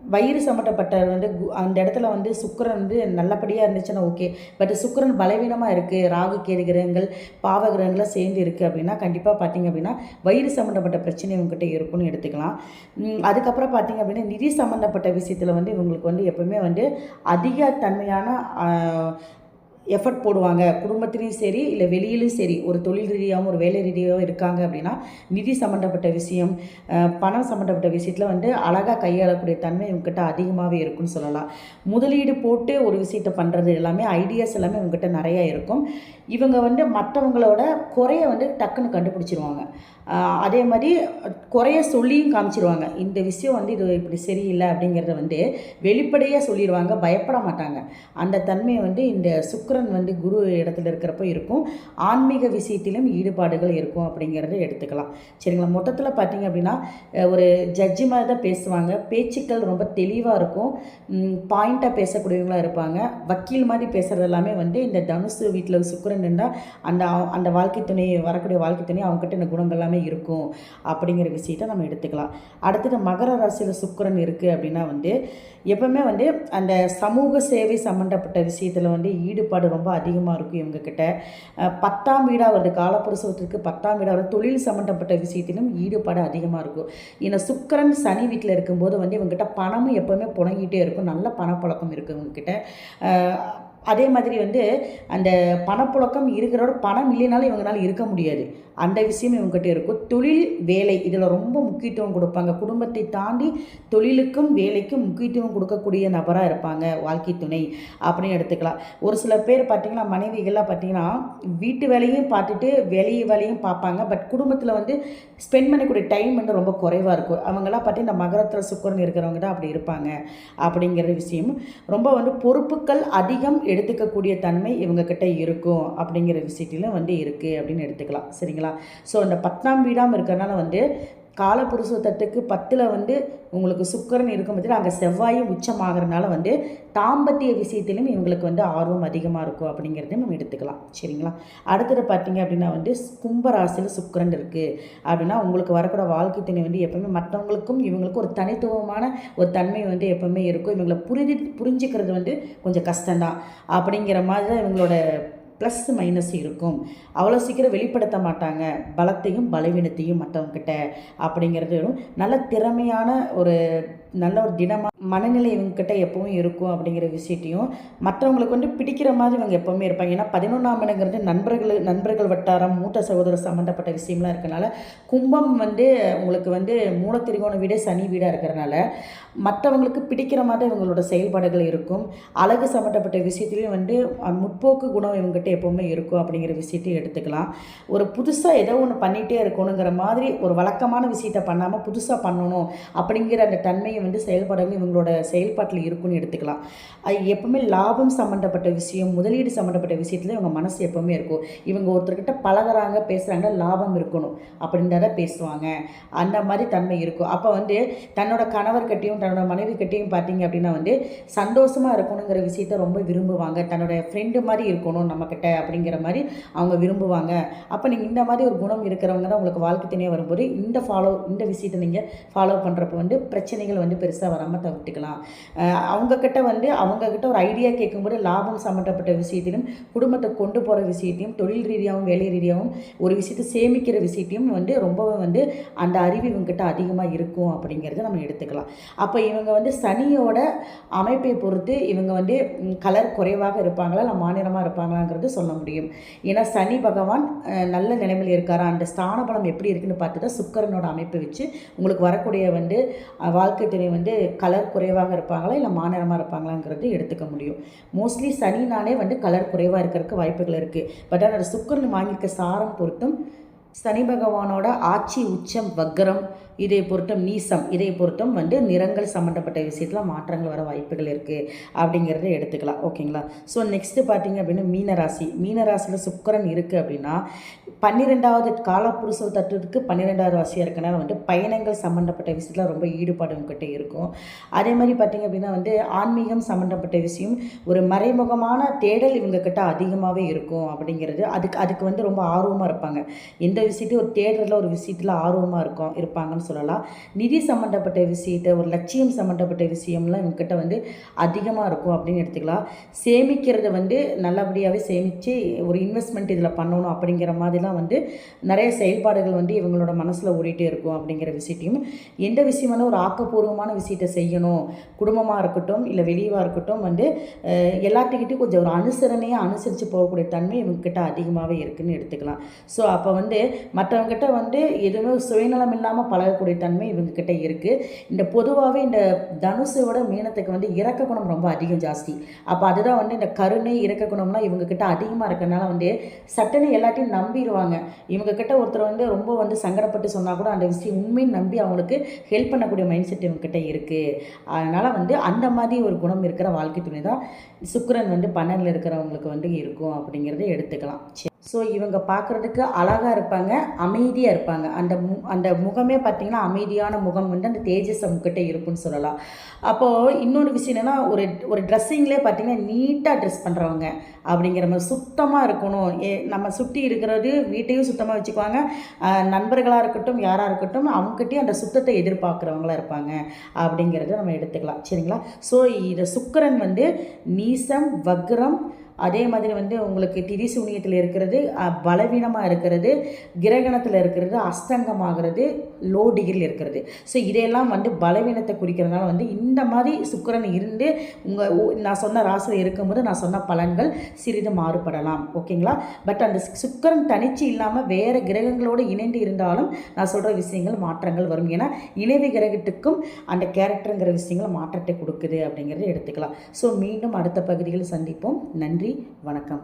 Speaker 1: வயிறு சம்மந்தப்பட்ட வந்து கு- அந்த இடத்துல வந்து சுக்கரன் வந்து நல்லபடியாக இருந்துச்சுன்னா ஓகே பட் சுக்கிரன் பலவீனமாக இருக்குது ராகு கேது கிரகங்கள் பாவ கிரகங்கள்லாம் சேர்ந்து இருக்குது அப்படின்னா கண்டிப்பாக பார்த்தீங்க அப்படின்னா வயிறு சம்மந்தப்பட்ட பிரச்சனை இவங்ககிட்ட இருக்குன்னு எடுத்துக்கலாம். அதுக்கப்புறம் பார்த்தீங்க அப்படின்னா நிதி சம்மந்தப்பட்ட விஷயத்தில் வந்து இவங்களுக்கு வந்து எப்பவுமே வந்து அதிக தன்மையான எஃபர்ட் போடுவாங்க. குடும்பத்துலேயும் சரி இல்லை வெளியிலும் சரி ஒரு தொழில் ரீதியாகவும் ஒரு வேலை ரீதியாகவும் இருக்காங்க அப்படின்னா நிதி சம்மந்தப்பட்ட விஷயம் பணம் சம்மந்தப்பட்ட விஷயத்தில் வந்து அழகாக கையாளக்கூடிய தன்மை இவங்ககிட்ட அதிகமாகவே இருக்குன்னு சொல்லலாம். முதலீடு போட்டு ஒரு விஷயத்தை பண்ணுறது எல்லாமே ஐடியாஸ் எல்லாமே இவங்ககிட்ட நிறையா இருக்கும். இவங்க வந்து மற்றவங்களோட குறைய வந்து டக்குன்னு கண்டுபிடிச்சிருவாங்க. அதே மாதிரி குறைய சொல்லியும் காமிச்சிருவாங்க. இந்த விஷயம் வந்து இது இப்படி சரியில்லை அப்படிங்கிறத வந்து வெளிப்படையாக சொல்லிடுவாங்க பயப்பட மாட்டாங்க. அந்த தன்மையை வந்து இந்த சுக்கிரன் வந்து குரு இடத்துல இருக்கிறப்போ இருக்கும். ஆன்மீக விஷயத்திலும் ஈடுபாடுகள் இருக்கும் அப்படிங்கிறத எடுத்துக்கலாம். சரிங்களா? மொத்தத்தில் பார்த்தீங்க அப்படின்னா ஒரு ஜட்ஜி மாதிரி தான் பேசுவாங்க. பேச்சுக்கள் ரொம்ப தெளிவாக இருக்கும். பாயிண்ட்டாக பேசக்கூடியவங்களா இருப்பாங்க. வக்கீல் மாதிரி பேசுகிறது எல்லாமே வந்து இந்த தனுசு வீட்டில் சுக்கரன் இருந்தால் அந்த அந்த வாழ்க்கை துணை வரக்கூடிய வாழ்க்கை துணை அவங்ககிட்ட இந்த குணங்கள் எல்லாமே இருக்கும் அப்படிங்கிற விஷயத்தை நம்ம எடுத்துக்கலாம். அடுத்தது மகர ராசியில் சுக்கரன் இருக்குது அப்படின்னா வந்து எப்பவுமே வந்து அந்த சமூக சேவை சம்மந்தப்பட்ட விஷயத்தில் வந்து ஈடுபாடு ரொம்ப அதிகமாக இருக்கும் இவங்கக்கிட்ட பத்தாம் வீடாக வருது. காலப்பிரசவத்திற்கு பத்தாம் வீடாக வருது. தொழில் சம்மந்தப்பட்ட விஷயத்திலும் ஈடுபாடு அதிகமாக இருக்கும். ஏன்னா சுக்கரன் சனி வீட்டில் இருக்கும்போது வந்து இவங்ககிட்ட பணமும் எப்போவுமே புணங்கிட்டே இருக்கும். நல்ல பணப்பழக்கம் இருக்குது இவங்கக்கிட்ட அதே மாதிரி வந்து அந்த பணப்புழக்கம் இருக்கிறோட பணம் இல்லைனாலும் இவங்களால இருக்க முடியாது. அந்த விஷயம் இவங்ககிட்ட இருக்கும். தொழில் வேலை இதில் ரொம்ப முக்கியத்துவம் கொடுப்பாங்க. குடும்பத்தை தாண்டி தொழிலுக்கும் வேலைக்கும் முக்கியத்துவம் கொடுக்கக்கூடிய நபராக இருப்பாங்க. வாழ்க்கை துணை அப்படின்னு எடுத்துக்கலாம். ஒரு சில பேர் பார்த்திங்கன்னா மனைவிகள்லாம் பார்த்திங்கன்னா வீட்டு வேலையும் பார்த்துட்டு வெளியே வேலையும் பார்ப்பாங்க பட் குடும்பத்தில் வந்து ஸ்பெண்ட் பண்ணக்கூடிய டைம் வந்து ரொம்ப குறைவாக இருக்கும். அவங்களாம் பார்த்தீங்கன்னா இந்த மகரத்தில் சுக்கரன் இருக்கிறவங்க தான் அப்படி இருப்பாங்க. அப்படிங்கிற விஷயம். ரொம்ப வந்து பொறுப்புகள் அதிகம் எடுத்துக்கக்கூடிய தன்மை இவங்கக்கிட்ட இருக்கும் அப்படிங்கிற விஷயத்திலும் வந்து இருக்குது அப்படின்னு எடுத்துக்கலாம். சரிங்களா? ஸோ இந்த பத்தாம் வீடாம் இருக்கிறனால வந்து காலப்புருஷ தட்டுக்கு பத்தில் வந்து உங்களுக்கு சுக்கிரன் இருக்கும் பட்சத்தில் அங்கே செவ்வாயும் உச்சமாகறதுனால வந்து தாம்பத்திய விஷயத்திலும் இவங்களுக்கு வந்து ஆர்வம் அதிகமாக இருக்கும் அப்படிங்கிறதையும் நம்ம எடுத்துக்கலாம். சரிங்களா? அடுத்தது பார்த்தீங்க அப்படின்னா வந்து கும்பராசியில் சுக்கிரன் இருக்குது அப்படின்னா உங்களுக்கு வரக்கூட வாழ்க்கை துணை வந்து எப்பவுமே மற்றவங்களுக்கும் இவங்களுக்கும் ஒரு தனித்துவமான ஒரு தன்மை வந்து எப்பவுமே இருக்கும். இவங்களை புரிஞ்சு புரிஞ்சுக்கிறது வந்து கொஞ்சம் கஷ்டம்தான். அப்படிங்கிற மாதிரி தான் இவங்களோட ப்ளஸ் மைனஸ் இருக்கும். அவ்வளோ சீக்கிரம் வெளிப்படுத்த மாட்டாங்க. பலத்தையும் பலவீனத்தையும் மற்றவங்கக்கிட்ட அப்படிங்கிறது நல்ல திறமையான ஒரு நல்ல ஒரு திடமாக மனநிலை இவங்கக்கிட்ட எப்பவும் இருக்கும் அப்படிங்கிற விஷயத்தையும் மற்றவங்களுக்கு வந்து பிடிக்கிற மாதிரி இவங்க எப்போவுமே இருப்பாங்க. ஏன்னா பதினொன்றாம் இடங்கிறது நண்பர்கள் நண்பர்கள் வட்டாரம் மூத்த சகோதரர் சம்மந்தப்பட்ட விஷயம்லாம் இருக்கனால கும்பம் வந்து உங்களுக்கு வந்து மூலத்திரிகோண வீடு சனி வீடாக இருக்கிறனால மற்றவங்களுக்கு பிடிக்கிற மாதிரி இவங்களோட செயல்பாடுகள் இருக்கும். அழகு சம்மந்தப்பட்ட விஷயத்துலையும் வந்து முற்போக்கு குணம் இவங்ககிட்ட எப்போவுமே இருக்கும் அப்படிங்கிற விஷயத்தையும் எடுத்துக்கலாம். ஒரு புதுசாக ஏதோ ஒன்று பண்ணிகிட்டே இருக்கணுங்கிற மாதிரி ஒரு வழக்கமான விஷயத்தை பண்ணாமல் புதுசாக பண்ணணும் அப்படிங்கிற அந்த தன்மையை வந்து செயல்பாடுகள் இவங்களோட செயல்பாட்டில் இருக்குன்னு எடுத்துக்கலாம். அது எப்போவுமே லாபம் சம்மந்தப்பட்ட விஷயம் முதலீடு சம்மந்தப்பட்ட விஷயத்தில் இவங்க மனசு எப்போவுமே இருக்கும். இவங்க ஒருத்தர்கிட்ட பழகுறாங்க பேசுகிறாங்க லாபம் இருக்கணும். அப்படின்றத பேசுவாங்க. அந்த மாதிரி தன்மை இருக்கும். அப்போ வந்து தன்னோட கணவர்கிட்டையும் தன்னோட மனைவி கட்டியும் பார்த்தீங்க அப்படின்னா வந்து சந்தோஷமாக இருக்கணுங்கிற விஷயத்த ரொம்ப விரும்புவாங்க. தன்னோட ஃப்ரெண்டு மாதிரி இருக்கணும் நம்மக்கிட்ட அப்படிங்கிற மாதிரி அவங்க விரும்புவாங்க. அப்போ நீங்கள் இந்த மாதிரி ஒரு குணம் இருக்கிறவங்க தான் உங்களுக்கு வாழ்க்கை துணையாக வரும்போது இந்த ஃபாலோ இந்த விஷயத்தை நீங்கள் ஃபாலோ பண்ணுறப்ப வந்து பிரச்சனைகள் வந்து பெருசாக வராமல் தவிர்த்துக்கலாம். அவங்கக்கிட்ட வந்து அவங்கக்கிட்ட ஒரு ஐடியா கேட்கும்போது லாபம் சம்மந்தப்பட்ட விஷயத்திலும் குடும்பத்தை கொண்டு போகிற விஷயத்தையும் தொழில் ரீதியாகவும் வேலை ரீதியாகவும் ஒரு விஷயத்தை சேமிக்கிற விஷயத்தையும் வந்து ரொம்பவே வந்து அந்த அறிவு இவங்ககிட்ட அதிகமாக இருக்கும் அப்படிங்கிறத நம்ம எடுத்துக்கலாம். அப்போ இவங்க வந்து சனியோட அமைப்பை பொறுத்து இவங்க வந்து கலர் குறைவாக இருப்பாங்களா இல்லை மாநிலமாக இருப்பாங்களாங்கிறது சொல்ல முடியும். ஏன்னா சனி பகவான் நல்ல நிலைமையில் இருக்காரா? அந்த ஸ்தான பலம் எப்படி இருக்குன்னு பார்த்து தான் சுக்கரனோட அமைப்பை வச்சு உங்களுக்கு வரக்கூடிய வந்து வாழ்க்கை துணை வந்து கலர் குறைவாக இருப்பாங்களா? இல்லை மாநிலமாக இருப்பாங்களாங்கிறது எடுத்துக்க முடியும். மோஸ்ட்லி சனினாலே வந்து கலர் குறைவாக இருக்கிறதுக்கு வாய்ப்புகள் இருக்குது பட் ஆனால் சுக்கரன் வாங்கியிருக்க சாரம் பொறுத்தும் சனி பகவானோட ஆட்சி உச்சம் வக்ரம் இதை பொருத்தம் நீசம் இதை பொருத்தம் வந்து நிறங்கள் சம்மந்தப்பட்ட விஷயத்தில் மாற்றங்கள் வர வாய்ப்புகள் இருக்குது அப்படிங்கிறத எடுத்துக்கலாம். ஓகேங்களா? ஸோ நெக்ஸ்ட்டு பார்த்தீங்க அப்படின்னா மீனராசி. மீனராசியில் சுக்கரன் இருக்குது அப்படின்னா பன்னிரெண்டாவது காலப்புருஷ தத்துவத்துக்கு பன்னிரெண்டாவது ராசியாக இருக்கனால வந்து பயணங்கள் சம்மந்தப்பட்ட விஷயத்தில் ரொம்ப ஈடுபாடு உங்ககிட்ட இருக்கும். அதே மாதிரி பார்த்திங்க அப்படின்னா வந்து ஆன்மீகம் சம்மந்தப்பட்ட விஷயம் ஒரு மறைமுகமான தேடல் இவங்கக்கிட்ட அதிகமாகவே இருக்கும் அப்படிங்கிறது. அதுக்கு அதுக்கு வந்து ரொம்ப ஆர்வமாக இருப்பாங்க. எந்த விஷயத்தையும் ஒரு தேடுறதுல ஒரு விஷயத்தில் ஆர்வமாக இருக்கும் இருப்பாங்கன்னு சொல்லலாம். நிதி சம்மந்தப்பட்ட விஷயத்தை ஒரு லட்சியம் சம்மந்தப்பட்ட விஷயம்லாம் இவங்ககிட்ட வந்து அதிகமாக இருக்கும் அப்படின்னு எடுத்துக்கலாம். சேமிக்கிறத வந்து நல்லபடியாகவே சேமித்து ஒரு இன்வெஸ்ட்மெண்ட் இதில் பண்ணணும் அப்படிங்கிற மாதிரிலாம் வந்து நிறைய செயல்பாடுகள் வந்து இவங்களோட மனசில் ஓடிட்டே இருக்கும் அப்படிங்கிற விஷயத்தையும். எந்த விஷயமான ஒரு ஆக்கப்பூர்வமான விஷயத்தை செய்யணும் குடும்பமாக இருக்கட்டும் இல்லை வெளியவாக இருக்கட்டும் வந்து எல்லாத்துக்கிட்டையும் கொஞ்சம் ஒரு அனுசரணையாக அனுசரித்து போகக்கூடிய தன்மை இவங்ககிட்ட அதிகமாகவே இருக்குதுன்னு எடுத்துக்கலாம். ஸோ அப்போ வந்து மற்றவங்ககிட்ட வந்து எதுவுமே சுயநலம் இல்லாமல் பழகக்கூடிய தன்மை இவங்கக்கிட்ட இருக்குது இந்த பொதுவாகவே இந்த தனுசோட மீனத்துக்கு வந்து இறக்க குணம் ரொம்ப அதிகம் ஜாஸ்தி. அப்போ அதுதான் வந்து இந்த கருணை இறக்க குணம்லாம் இவங்கக்கிட்ட அதிகமாக இருக்கிறனால வந்து சட்டனை எல்லாத்தையும் நம்பிடுவாங்க இவங்கக்கிட்ட ஒருத்தர் வந்து ரொம்ப வந்து சங்கடப்பட்டு சொன்னால் கூட அந்த விஷயம் உண்மைன்னு நம்பி அவங்களுக்கு ஹெல்ப் பண்ணக்கூடிய மைண்ட் செட் இவங்ககிட்ட இருக்குது அதனால் வந்து அந்த மாதிரி ஒரு குணம் இருக்கிற வாழ்க்கை துணை தான் சுக்கரன் வந்து பன்னெண்டில் இருக்கிறவங்களுக்கு வந்து இருக்கும் அப்படிங்கிறத எடுத்துக்கலாம். ஸோ இவங்க பார்க்குறதுக்கு அழகாக இருப்பாங்க அமைதியாக இருப்பாங்க. அந்த மு அந்த முகமே பார்த்திங்கன்னா அமைதியான முகம் வந்து அந்த தேஜஸ் அவங்ககிட்ட இருக்குன்னு சொல்லலாம். அப்போது இன்னொரு விஷயம் என்னென்னா ஒரு ஒரு ட்ரெஸ்ஸிங்லேயே பார்த்திங்கன்னா நீட்டாக ட்ரெஸ் பண்ணுறவங்க அப்படிங்கிற மாதிரி சுத்தமாக இருக்கணும். ஏ நம்ம சுற்றி இருக்கிறது வீட்டையும் சுத்தமாக வச்சுக்குவாங்க. நண்பர்களாக இருக்கட்டும் யாராக இருக்கட்டும் அவங்ககிட்டயும் அந்த சுத்தத்தை எதிர்பார்க்குறவங்களா இருப்பாங்க அப்படிங்கிறத நம்ம எடுத்துக்கலாம். சரிங்களா? ஸோ இதை சுக்கரன் வந்து நீசம் வக்ரம் அதே மாதிரி வந்து உங்களுக்கு திரிசூனியத்தில் இருக்கிறது பலவீனமாக இருக்கிறது கிரகணத்தில் இருக்கிறது அஸ்தங்கமாகிறது லோ டிகிரியில் இருக்கிறது. ஸோ இதையெல்லாம் வந்து பலவீனத்தை குறிக்கிறதுனால வந்து இந்த மாதிரி சுக்கிரன் இருந்து உங்கள் நான் சொன்ன ராசியில் இருக்கும்போது நான் சொன்ன பலன்கள் சிறிது மாறுபடலாம். ஓகேங்களா? பட் அந்த சுக்கிரன் தனிச்சு இல்லாமல் வேறு கிரகங்களோடு இணைந்து இருந்தாலும் நான் சொல்கிற விஷயங்கள் மாற்றங்கள் வரும். ஏன்னா இணைவு கிரகத்துக்கும் அந்த கேரக்டருங்கிற விஷயங்கள் மாற்றத்தை கொடுக்குது அப்படிங்கிறத எடுத்துக்கலாம். ஸோ மீண்டும் அடுத்த பகுதியில் சந்திப்போம். நன்றி வணக்கம்.